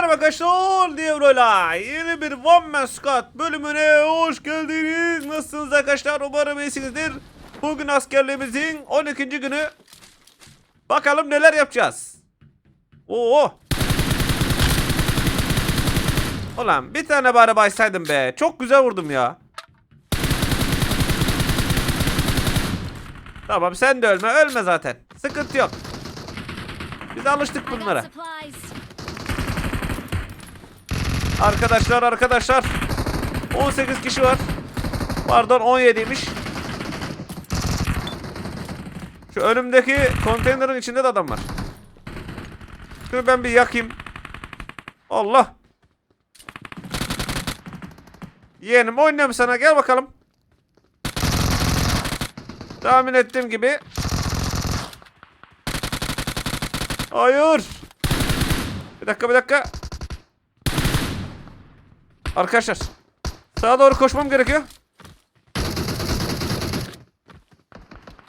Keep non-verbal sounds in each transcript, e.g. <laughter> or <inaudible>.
merhaba arkadaşlar Devrola yeni bir One Man Squad bölümüne hoş geldiniz. Nasılsınız arkadaşlar? Umarım iyisinizdir. Bugün askerliğimizin 12. günü. Bakalım neler yapacağız. Oo. Ulan bir tane bari baysaydım be. Çok güzel vurdum ya. Tamam sen de ölme. Ölme zaten. Sıkıntı yok. Biz alıştık bunlara. Arkadaşlar arkadaşlar. 18 kişi var. Pardon 17'ymiş Şu önümdeki konteynerin içinde de adam var. Şunu ben bir yakayım. Allah! Yeğenim oynuyorum sana. Gel bakalım. Tahmin ettiğim gibi. Hayır! Bir dakika bir dakika Arkadaşlar sağa doğru koşmam gerekiyor.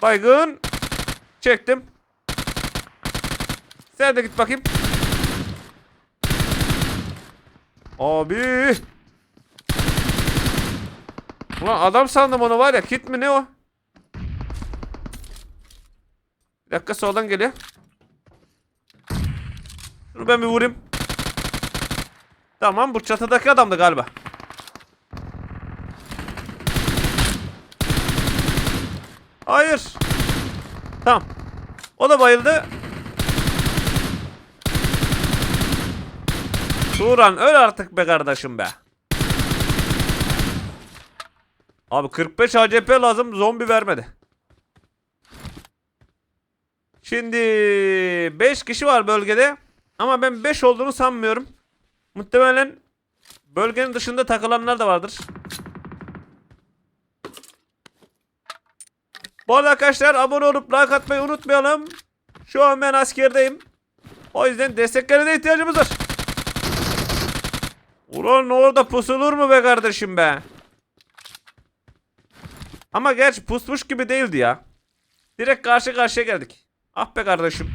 Baygın. Çektim. Sen de git bakayım. Abi. Ulan adam sandım onu var ya. Kit mi ne o? Bir dakika soldan geliyor. Şunu ben bir vurayım. Tamam bu çatıdaki adamdı galiba. Hayır. Tamam. O da bayıldı. Turan öl artık be kardeşim be. Abi 45 ACP lazım zombi vermedi. Şimdi 5 kişi var bölgede. Ama ben 5 olduğunu sanmıyorum. Muhtemelen bölgenin dışında takılanlar da vardır. Bu arada arkadaşlar abone olup like atmayı unutmayalım. Şu an ben askerdeyim. O yüzden desteklerine ihtiyacımız var. Ulan orada pusulur mu be kardeşim be? Ama gerçi pusmuş gibi değildi ya. Direkt karşı karşıya geldik. Ah be kardeşim.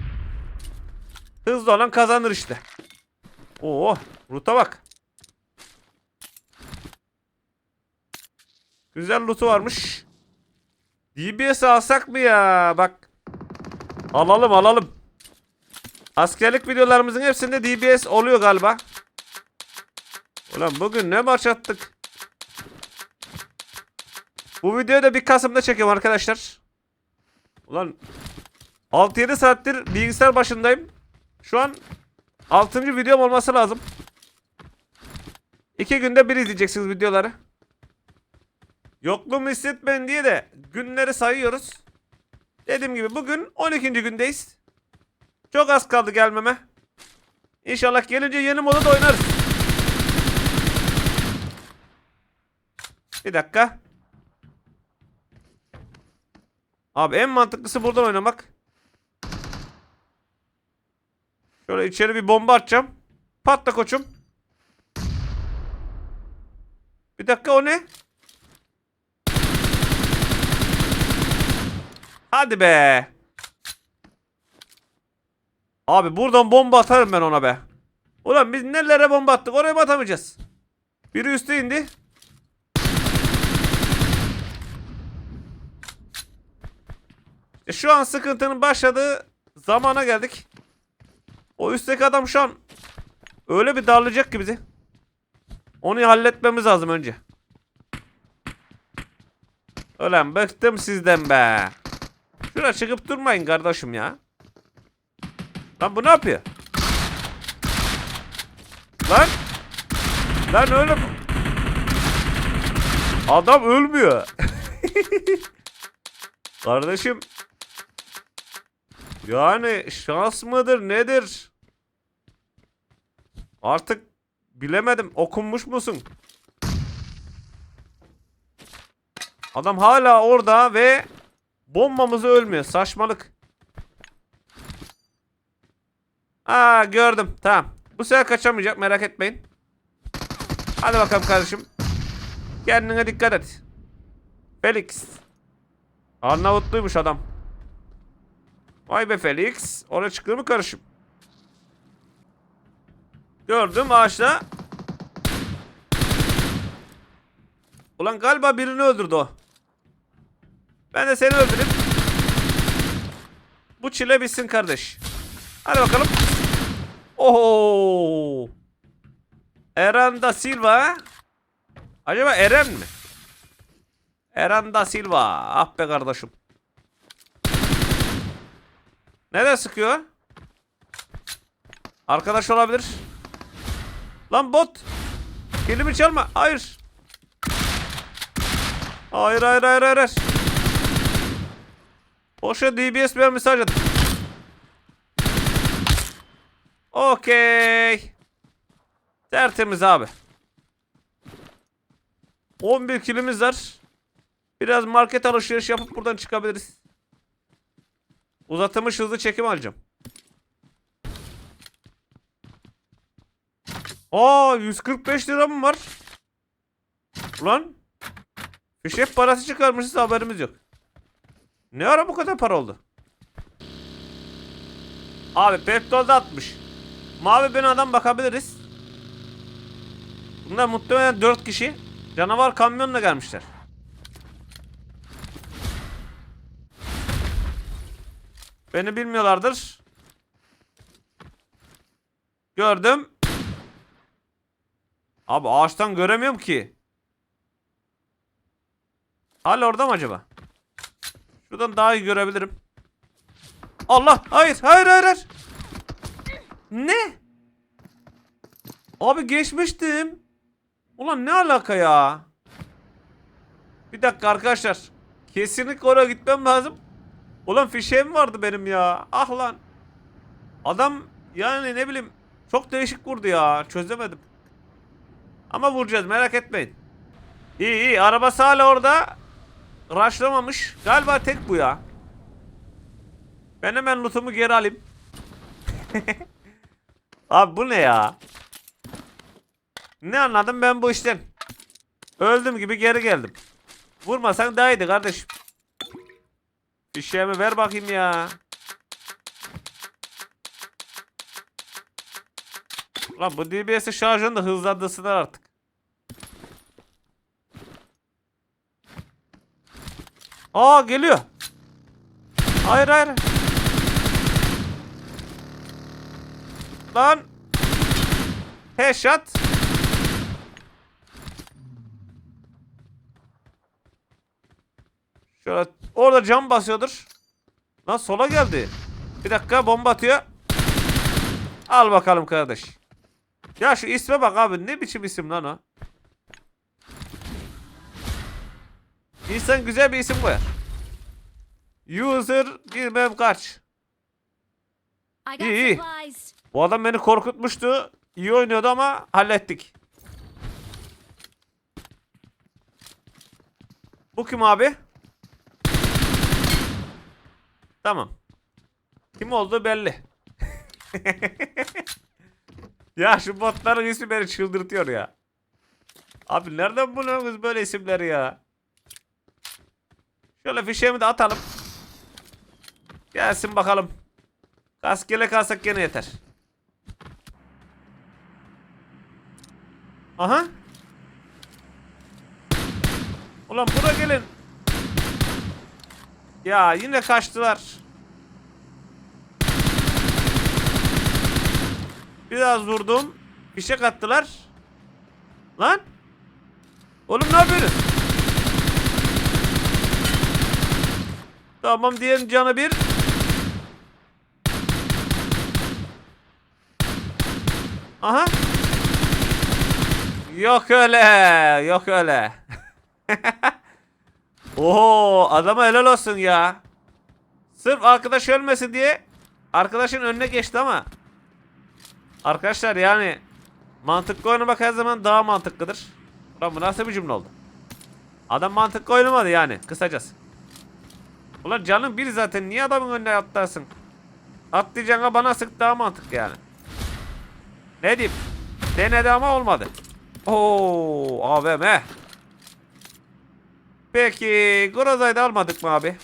Hızlı olan kazanır işte. Oo, loot'a bak. Güzel loot'u varmış. DBS alsak mı ya? Bak. Alalım alalım. Askerlik videolarımızın hepsinde DBS oluyor galiba. Ulan bugün ne maç attık. Bu videoyu da bir Kasım'da çekiyorum arkadaşlar. Ulan 6-7 saattir bilgisayar başındayım. Şu an 6. videom olması lazım. 2 günde bir izleyeceksiniz videoları. Yokluğumu hissetmeyin diye de günleri sayıyoruz. Dediğim gibi bugün 12. gündeyiz. Çok az kaldı gelmeme. İnşallah gelince yeni moda da oynarız. Bir dakika. Abi en mantıklısı buradan oynamak. Şöyle içeri bir bomba atacağım. Patla koçum. Bir dakika o ne? Hadi be. Abi buradan bomba atarım ben ona be. Ulan biz nelere bomba attık oraya mı atamayacağız? Biri üste indi. E şu an sıkıntının başladığı zamana geldik. O üstteki adam şu an öyle bir darlayacak ki bizi. Onu halletmemiz lazım önce. Ulan bıktım sizden be. Şuraya çıkıp durmayın kardeşim ya. Lan bu ne yapıyor? Lan. Lan öyle Adam ölmüyor. <laughs> Kardeşim. Yani şans mıdır nedir? Artık bilemedim. Okunmuş musun? Adam hala orada ve bombamızı ölmüyor. Saçmalık. Aa gördüm. Tamam. Bu sefer kaçamayacak merak etmeyin. Hadi bakalım kardeşim. Kendine dikkat et. Felix. Arnavutluymuş adam. Vay be Felix. Oraya çıktı mı karışım? Gördüm ağaçta. Ulan galiba birini öldürdü o. Ben de seni öldüreyim. Bu çile bitsin kardeş. Hadi bakalım. Oho. Eren da Silva. Acaba Eren mi? Eren da Silva. Ah be kardeşim. Nereye sıkıyor? Arkadaş olabilir. Lan bot. Kelimi çalma. Hayır. Hayır hayır hayır hayır. Boşa DBS bir mesaj at. Okey. Tertemiz abi. 11 kilimiz var. Biraz market alışveriş yapıp buradan çıkabiliriz. Uzatılmış hızlı çekim alacağım. Aa 145 lira mı var? Ulan. Fişek parası çıkarmışız haberimiz yok. Ne ara bu kadar para oldu? Abi petrol da atmış. Mavi ben adam bakabiliriz. Bunlar muhtemelen 4 kişi. Canavar kamyonla gelmişler. Beni bilmiyorlardır. Gördüm. Abi ağaçtan göremiyorum ki. Hala orada mı acaba? Şuradan daha iyi görebilirim. Allah! Hayır! Hayır! Hayır! hayır. Ne? Abi geçmiştim. Ulan ne alaka ya? Bir dakika arkadaşlar. Kesinlikle oraya gitmem lazım. Ulan fişeğim vardı benim ya. Ah lan. Adam yani ne bileyim çok değişik vurdu ya. Çözemedim. Ama vuracağız merak etmeyin. İyi iyi arabası hala orada. Raşlamamış. Galiba tek bu ya. Ben hemen lootumu geri alayım. <laughs> Abi bu ne ya? Ne anladım ben bu işten? Öldüm gibi geri geldim. Vurmasan daha iyiydi kardeşim. Fişeğimi ver bakayım ya. Lan bu DBS'i şarjını da hızlandırsınlar artık. Aa geliyor. Hayır hayır. Lan. Headshot. Şöyle orada cam basıyordur. Lan sola geldi. Bir dakika bomba atıyor. Al bakalım kardeş. Ya şu isme bak abi ne biçim isim lan o. İnsan güzel bir isim koyar. User bilmem kaç. İyi, iyi. Bu adam beni korkutmuştu. İyi oynuyordu ama hallettik. Bu kim abi? Tamam. Kim olduğu belli. <laughs> ya şu botların ismi beni çıldırtıyor ya. Abi nereden buluyorsunuz böyle isimleri ya? Şöyle fişeğimi de atalım. Gelsin bakalım. Kaskele kalsak gene yeter. Aha. Ulan bura gelin. Ya yine kaçtılar. Biraz vurdum. Fişek attılar. Lan. Oğlum ne yapıyorsun? Tamam diğerin canı bir. Aha. Yok öyle. Yok öyle. <laughs> Oho adama helal olsun ya. Sırf arkadaş ölmesin diye arkadaşın önüne geçti ama. Arkadaşlar yani mantıklı oynamak her zaman daha mantıklıdır. Ulan bu nasıl bir cümle oldu? Adam mantıklı oynamadı yani kısacası. Ulan canın bir zaten niye adamın önüne atlarsın? Atlayacağına bana sık daha mantıklı yani. Ne diyeyim? Denedi ama olmadı. Oo AVM. Peki Groza'yı da almadık mı abi?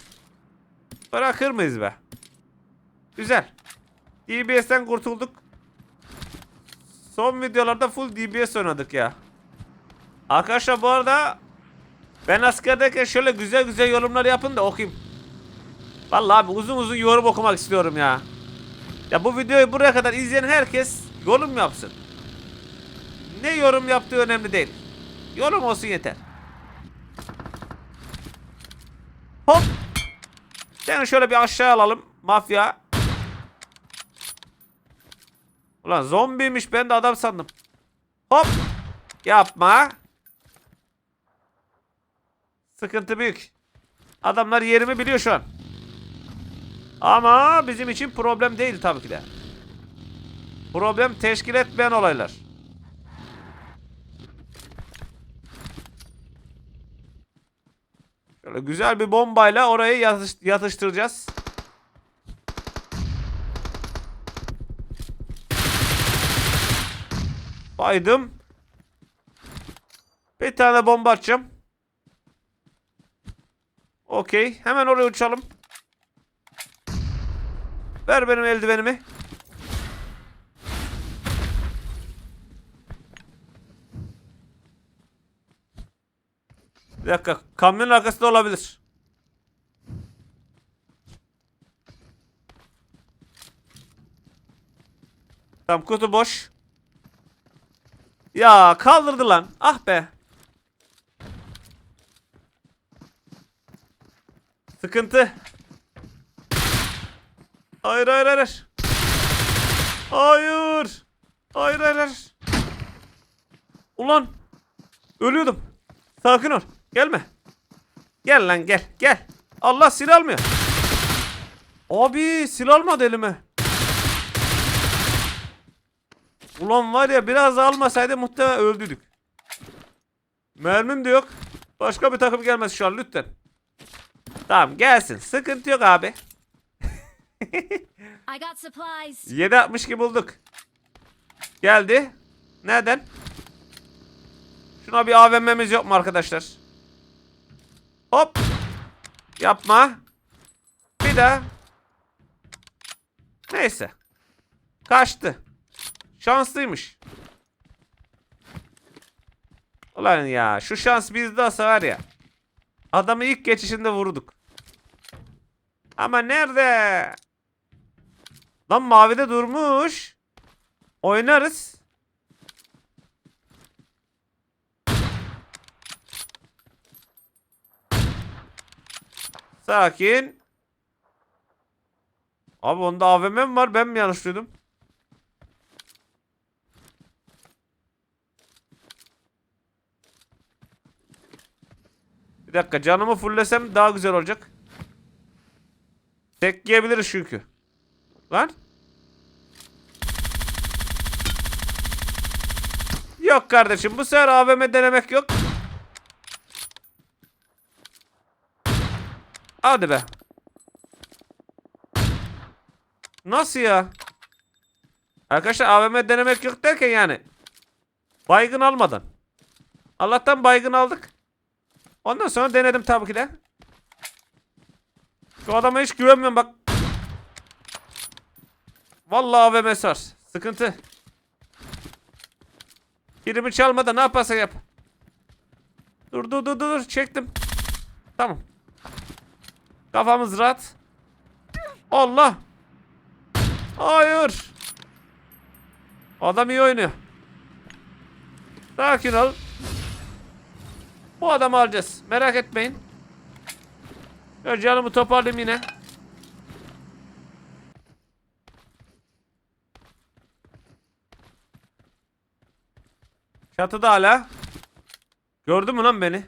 Bırakır mıyız be? Güzel. DBS'den kurtulduk. Son videolarda full DBS oynadık ya. Arkadaşlar bu arada ben askerdeyken şöyle güzel güzel yorumlar yapın da okuyayım. Vallahi abi uzun uzun yorum okumak istiyorum ya. Ya bu videoyu buraya kadar izleyen herkes yorum yapsın. Ne yorum yaptığı önemli değil. Yorum olsun yeter. Hop. Seni şöyle bir aşağı alalım. Mafya. Ulan zombiymiş ben de adam sandım. Hop. Yapma. Sıkıntı büyük. Adamlar yerimi biliyor şu an. Ama bizim için problem değil tabii ki de. Problem teşkil etmeyen olaylar. Şöyle güzel bir bombayla orayı yatış- yatıştıracağız. Baydım. Bir tane bomba atacağım. Okey. Hemen oraya uçalım. Ver benim eldivenimi. Bir dakika. Kamyonun arkasında olabilir. Tamam kutu boş. Ya kaldırdı lan. Ah be. Sıkıntı. Hayır hayır hayır. Hayır. Hayır hayır. Ulan. Ölüyordum. Sakin ol. Gelme. Gel lan gel. Gel. Allah silah almıyor. Abi silah almadı elime. Ulan var ya biraz almasaydı muhtemelen öldüydük. Mermim de yok. Başka bir takım gelmez şu an lütfen. Tamam gelsin. Sıkıntı yok abi. I got supplies. <laughs> 7.62 bulduk. Geldi. Nereden? Şuna bir AVM'miz yok mu arkadaşlar? Hop. Yapma. Bir daha. Neyse. Kaçtı. Şanslıymış. Ulan ya şu şans bizde olsa var ya. Adamı ilk geçişinde vurduk. Ama nerede? Lan mavide durmuş. Oynarız. Sakin. Abi onda AVM mi var? Ben mi yanlış duydum? Bir dakika canımı fullesem daha güzel olacak. Tek yiyebiliriz çünkü. Lan. Yok kardeşim bu sefer AVM denemek yok. Hadi be. Nasıl ya? Arkadaşlar AVM denemek yok derken yani. Baygın almadan. Allah'tan baygın aldık. Ondan sonra denedim tabii ki de. Şu adama hiç güvenmiyorum bak. Vallahi AVM sar. Sıkıntı. Birimi çalma da ne yaparsa yap. Dur dur dur dur çektim. Tamam. Kafamız rahat. Allah. Hayır. Adam iyi oynuyor. Sakin ol. Bu adamı alacağız. Merak etmeyin. Şöyle canımı toparlayayım yine. Çatıda hala. Gördün mü lan beni?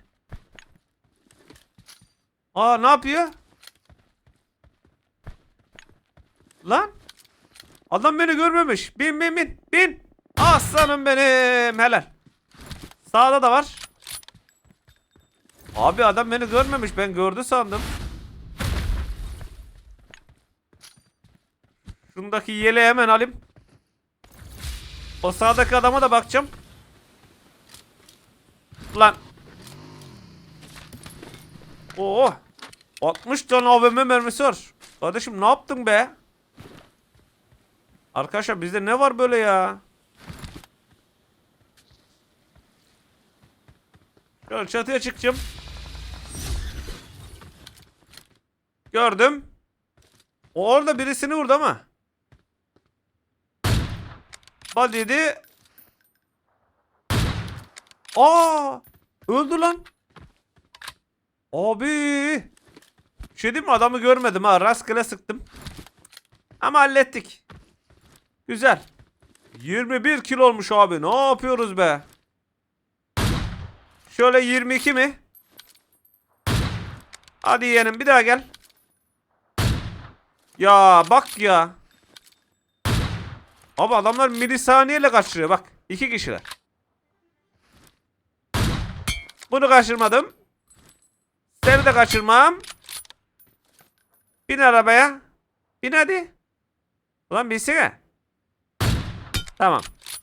Aa ne yapıyor? Lan. Adam beni görmemiş. Bin bin bin. Bin. Aslanım benim. Helal. Sağda da var. Abi adam beni görmemiş. Ben gördü sandım. Şundaki yele hemen alayım. O sağdaki adama da bakacağım. Lan. Oo. 60 tane AVM mermisi var. Kardeşim ne yaptın be? Arkadaşlar bizde ne var böyle ya? Şöyle çatıya çıkacağım. Gördüm. O orada birisini vurdu ama. Bal yedi. Aa! Öldü lan. Abi. Bir şey diyeyim mi? Adamı görmedim ha. Rastgele sıktım. Ama hallettik. Güzel. 21 kilo olmuş abi. Ne yapıyoruz be? Şöyle 22 mi? Hadi yeğenim bir daha gel. Ya bak ya. Abi adamlar milisaniyeyle kaçırıyor bak. iki kişiler. Bunu kaçırmadım. Seni de kaçırmam. Bin arabaya. Bin hadi. Ulan binsene. Tamam.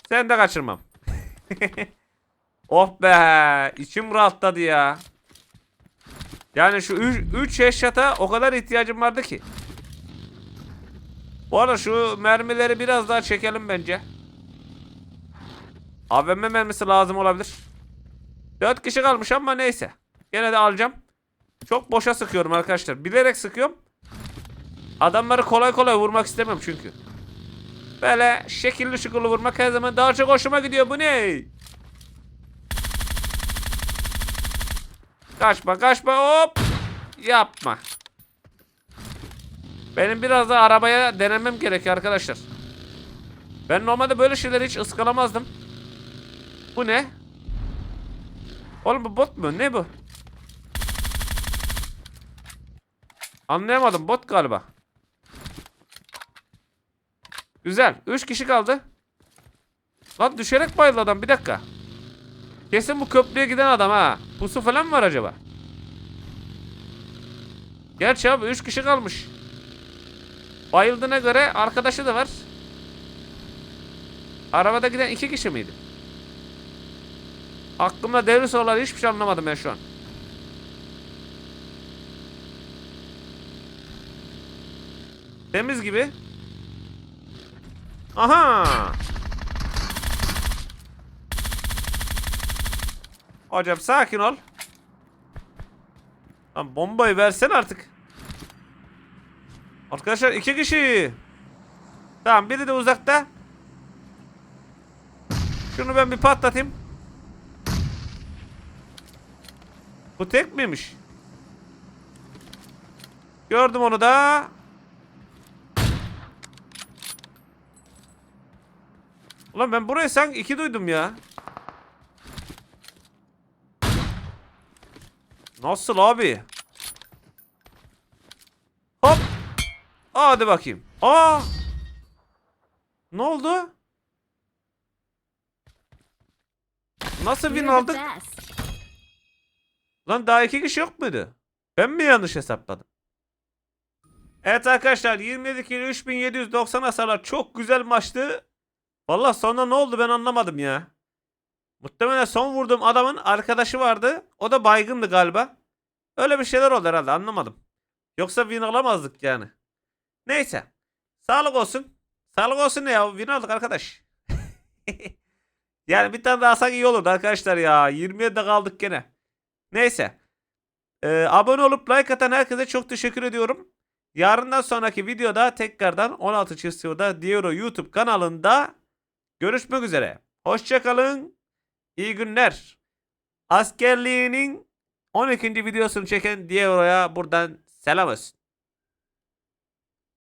Seni de kaçırmam. <laughs> oh be. içim rahatladı ya. Yani şu 3 headshot'a o kadar ihtiyacım vardı ki. Bu arada şu mermileri biraz daha çekelim bence. AVM mermisi lazım olabilir. 4 kişi kalmış ama neyse. Gene de alacağım. Çok boşa sıkıyorum arkadaşlar. Bilerek sıkıyorum. Adamları kolay kolay vurmak istemiyorum çünkü. Böyle şekilli şukulu vurmak her zaman daha çok hoşuma gidiyor. Bu ne? Kaçma kaçma hop. Yapma. Benim biraz da arabaya denemem gerekiyor arkadaşlar. Ben normalde böyle şeyleri hiç ıskalamazdım. Bu ne? Oğlum bu bot mu? Ne bu? Anlayamadım. Bot galiba. Güzel. 3 kişi kaldı. Lan düşerek bayıldı adam. Bir dakika. Kesin bu köprüye giden adam ha. Pusu falan mı var acaba? Gerçi abi 3 kişi kalmış. Bayıldığına göre arkadaşı da var. Arabada giden 2 kişi miydi? Aklımda devri sorular hiçbir şey anlamadım ben şu an. Temiz gibi. Aha! Hocam sakin ol. Lan bombayı versen artık. Arkadaşlar iki kişi. Tamam biri de uzakta. Şunu ben bir patlatayım. Bu tek miymiş? Gördüm onu da. Ulan ben burayı sanki iki duydum ya. Nasıl abi? Hop. Hadi bakayım. Aa. Ne oldu? Nasıl win aldık? Lan daha iki kişi yok muydu? Ben mi yanlış hesapladım? Evet arkadaşlar 27 kilo 3790 hasarlar çok güzel maçtı. Vallahi sonra ne oldu ben anlamadım ya. Muhtemelen son vurduğum adamın arkadaşı vardı. O da baygındı galiba. Öyle bir şeyler oldu herhalde anlamadım. Yoksa win alamazdık yani. Neyse. Sağlık olsun. Sağlık olsun ne ya win aldık arkadaş. <laughs> yani bir tane daha alsak iyi olurdu arkadaşlar ya. 27'de kaldık gene. Neyse. Ee, abone olup like atan herkese çok teşekkür ediyorum. Yarından sonraki videoda tekrardan 16 çiziyorda Dioro YouTube kanalında görüşmek üzere. Hoşçakalın. İyi günler. Askerliğinin 12. videosunu çeken Diero'ya buradan selam olsun.